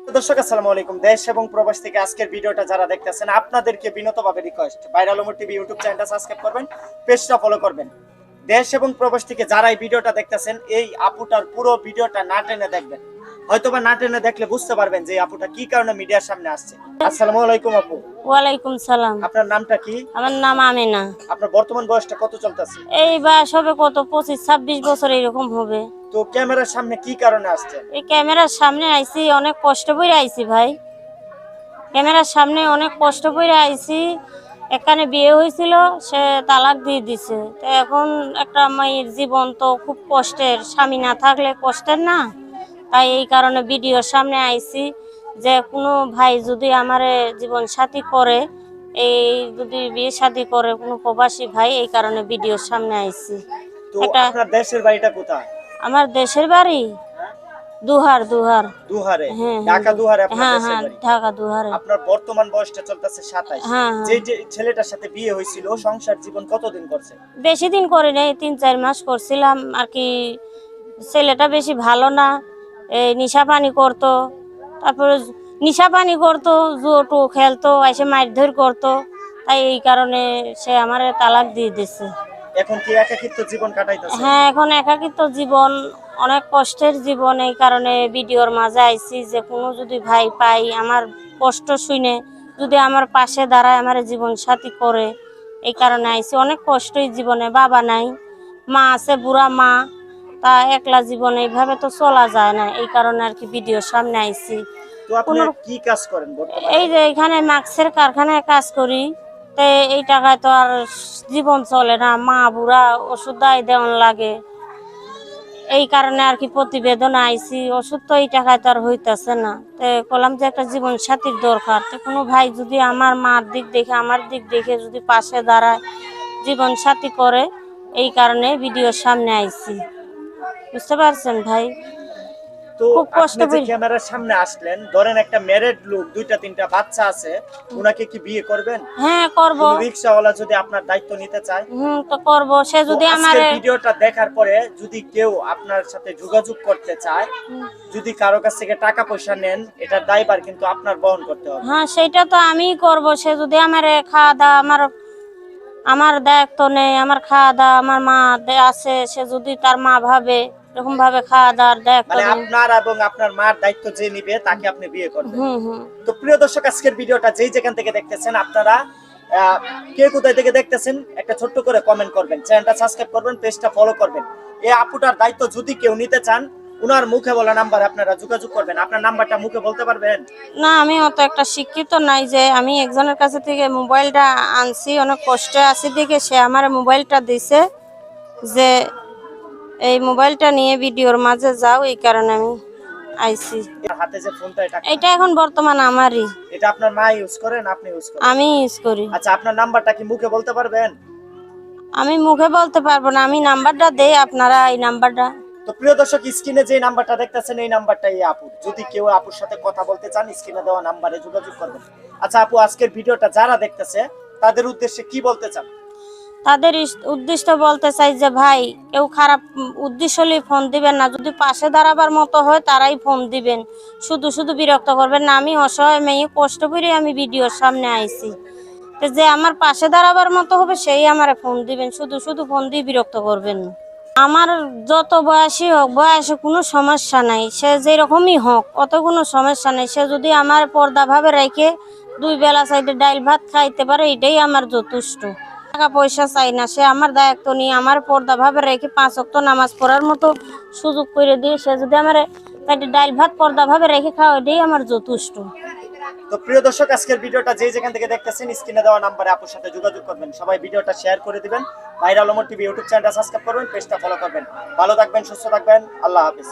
দর্শক, আসসালামু আলাইকুম। দেশ এবং প্রবাস থেকে আজকের ভিডিওটা যারা দেখতেছেন, আপনাদেরকে বিনতভাবে request viral Omar TV YouTube চ্যানেলটা সাবস্ক্রাইব করবেন পেজটা ফলো করবেন। দেশ এবং প্রবাস থেকে যারা এই ভিডিওটা দেখতেছেন, এই আপুটার পুরো ভিডিওটা না টেনে দেখবেন। হয়তোবা না টেনে দেখলে বুঝতে পারবেন যে আপুটা কি কারণে মিডিয়ার সামনে আসছে। আসসালামু আলাইকুম আপু। ওয়ালাইকুম সালাম। আপনার নামটা কি? আমার নাম আমিনা। আপনার বর্তমান বয়সটা কত চলতেছে? এই বয়স হবে কত? পঁচিশ ছাব্বিশ বছর এরকম হবে। তো ক্যামেরার সামনে কি কারণে আসছে? এই ক্যামেরার সামনে আইছি অনেক কষ্ট করে আইছি ভাই। ক্যামেরার সামনে অনেক কষ্ট করে আইছি। এখানে বিয়ে হয়েছিল সে তালাক দিয়ে দিছে। তো এখন একটা মায়ের জীবন তো খুব কষ্টের। স্বামী না থাকলে কষ্টের না। তাই এই কারণে ভিডিওর সামনে আইছি যে কোনো ভাই যদি আমারে জীবন সাথী করে এই যদি বিয়ে শাদী করে কোনো প্রবাসী ভাই এই কারণে ভিডিওর সামনে আইছি। এটা- আপনার দেশের বাড়িটা কোথায়? আমার দেশের বাড়ি? দুহার দুহার। দুহারে? হ্যাঁ, হ্যাঁ। ঢাকা দুহারে আপনার হ্যাঁ হ্যাঁ ঢাকা দুহারে। আপনার বর্তমান বয়সটা চলতেছে সাতাইশ। হ্যাঁ, হ্যাঁ। যে যে ছেলেটার সাথে বিয়ে হয়েছিল সংসার জীবন কতদিন করছে? বেশি দিন করে নেই তিন চার মাস করছিলাম। আর কি ছেলেটা বেশি ভালো না এই নিশা পানি করতো তারপরে নিশা পানি করতো জুয়ো খেলতো এসে মারধর করতো তাই এই কারণে সে আমার তালাক দিয়ে দিছে। এখন কি একাকিত্ব জীবন কাটাইতেছে? হ্যাঁ এখন একাকিত্ব জীবন অনেক কষ্টের জীবন এই কারণে ভিডিওর মাঝে আইছি যে কোনো যদি ভাই পাই আমার কষ্ট শুনে যদি আমার পাশে দাঁড়ায় আমার জীবন সাথী করে এই কারণে আইছি। অনেক কষ্টই জীবনে বাবা নাই মা আছে বুড়া মা তা একলা জীবনে এইভাবে তো চলা যায় না। এই কারণে আর কি ভিডিওর সামনে আইছি। তো আপনি কি কাজ করেন এই যে এখানে মাস্কের কারখানায় কাজ করি। তে এই টাকায় তো আর জীবন চলে না। মা বুড়া ওষুধ দায় দেওয়ান লাগে। এই কারণে আর কি প্রতিবেদন আইছি। ওষুধ তো এই টাকায় তো আর হইতাছে না। তে বললাম যে একটা জীবন সাথীর দরকার। তো কোনো ভাই যদি আমার মার দিক দেখে আমার দিক দেখে যদি পাশে দাঁড়ায় জীবন সাথী করে এই কারণে ভিডিওর সামনে আইছি। বুঝতে পারছেন ভাই? তো খুব কষ্ট আপনি ক্যামেরার সামনে আসলেন ধরেন একটা ম্যারেড লোক দুইটা তিনটা বাচ্চা আছে কি বিয়ে করবেন? হ্যাঁ করব। যদি আপনার দায়িত্ব নিতে চায়? হুম তো করব। সে যদি আমার ভিডিওটা দেখার পরে যদি কেউ আপনার সাথে যোগাযোগ করতে চায় যদি কারও কাছ থেকে টাকা পয়সা নেন এটা দায়ভার কিন্তু আপনার বহন করতে হবে। হ্যাঁ সেটা তো আমিই করব। সে যদি আমার খাওয়া দাওয়া আমার আমার দায়িত্ব নেই আমার খাওয়া দাওয়া আমার মা দে- আছে সে যদি তার মা ভাবে এরকম ভাবে খাওয়া দাওয়ার দায়িত্ব মানে আপনার এবং আপনার মার দায়িত্ব যে নিবে তাকে আপনি বিয়ে করবেন। তো প্রিয় দর্শক আজকের ভিডিওটা যেই যেখান থেকে দেখতেছেন আপনারা কে কোথায় থেকে দেখতেছেন একটা ছোট্ট করে কমেন্ট করবেন। চ্যানেলটা সাবস্ক্রাইব করবেন পেজটা ফলো করবেন। এই আপুটার দায়িত্ব যদি কেউ নিতে চান উনার মুখে বলা নাম্বার আপনারা যোগাযোগ করবেন। আপনার নাম্বারটা মুখে বলতে পারবেন? না আমি অত একটা শিক্ষিত নাই যে আমি একজনের কাছে থেকে মোবাইলটা আনছি অনেক কষ্টে আছি দেখে সে আমার মোবাইলটা দিছে যে এই মোবাইলটা নিয়ে ভিডিওর মাঝে যাও এই কারণে আমি আইছি। হাতে যে ফোনটা এটা এটা এখন বর্তমান আমারই। এটা আপনার মা ইউজ করেন আপনি ইউজ করেন? আমি ইউজ করি। আচ্ছা আপনার নাম্বারটা কি মুখে বলতে পারবেন? আমি মুখে বলতে পারব না আমি নাম্বারটা দেই আপনারা এই নাম্বারটা তো প্রিয় দর্শক স্ক্রিনে যে নাম্বারটা দেখতেছেন এই নাম্বারটাই আপু যদি কেউ আপুর সাথে কথা বলতে চান স্ক্রিনে দেওয়া নাম্বারে যোগাযোগ করবেন। আচ্ছা আপু আজকের ভিডিওটা যারা দেখতেছে তাদের উদ্দেশ্যে কি বলতে চান? তাদের উদ্দেশ্য বলতে চাই যে, ভাই, কেউ খারাপ উদ্দেশ্য হলে ফোন দিবেন না। যদি পাশে দাঁড়াবার মতো হয়, তারাই ফোন দিবেন। শুধু শুধু বিরক্ত করবেন না। আমি অসহায় মেয়ে, কষ্ট করে আমি ভিডিওর সামনে আইছি। তো যে আমার পাশে দাঁড়াবার মতো হবে, সেই আমার ফোন দিবেন। শুধু শুধু ফোন দিয়ে বিরক্ত করবেন আমার যত বয়সী হোক, বয়সে কোনো সমস্যা নাই। সে যেরকমই হোক, অত কোনো সমস্যা নাই। সে যদি আমার পর্দাভাবে রেখে দুই বেলা সাইডে ডাইল ভাত খাইতে পারে, এটাই আমার যথেষ্ট। টাকা পয়সা চাই না। সে আমার দায়িত্ব নিয়ে আমার পর্দা ভাবে রেখে পাঁচ অক্ত নামাজ পড়ার মতো সুযোগ করে দিয়ে সে যদি আমার সাইডে ডাইল ভাত পর্দা ভাবে রেখে খাওয়া এটাই আমার যথেষ্ট। তো প্রিয় দর্শক, আজকের ভিডিওটা যে যেখান থেকে দেখতেছেন, স্ক্রিনে দেওয়া নাম্বারে আপনার সাথে যোগাযোগ করবেন। সবাই ভিডিওটা শেয়ার করে দিবেন। ভাইরাল ওমর টিভি ইউটিউব চ্যানেলটা সাবস্ক্রাইব করবেন, পেজটা ফলো করবেন। ভালো থাকবেন, সুস্থ থাকবেন। আল্লাহ হাফিজ।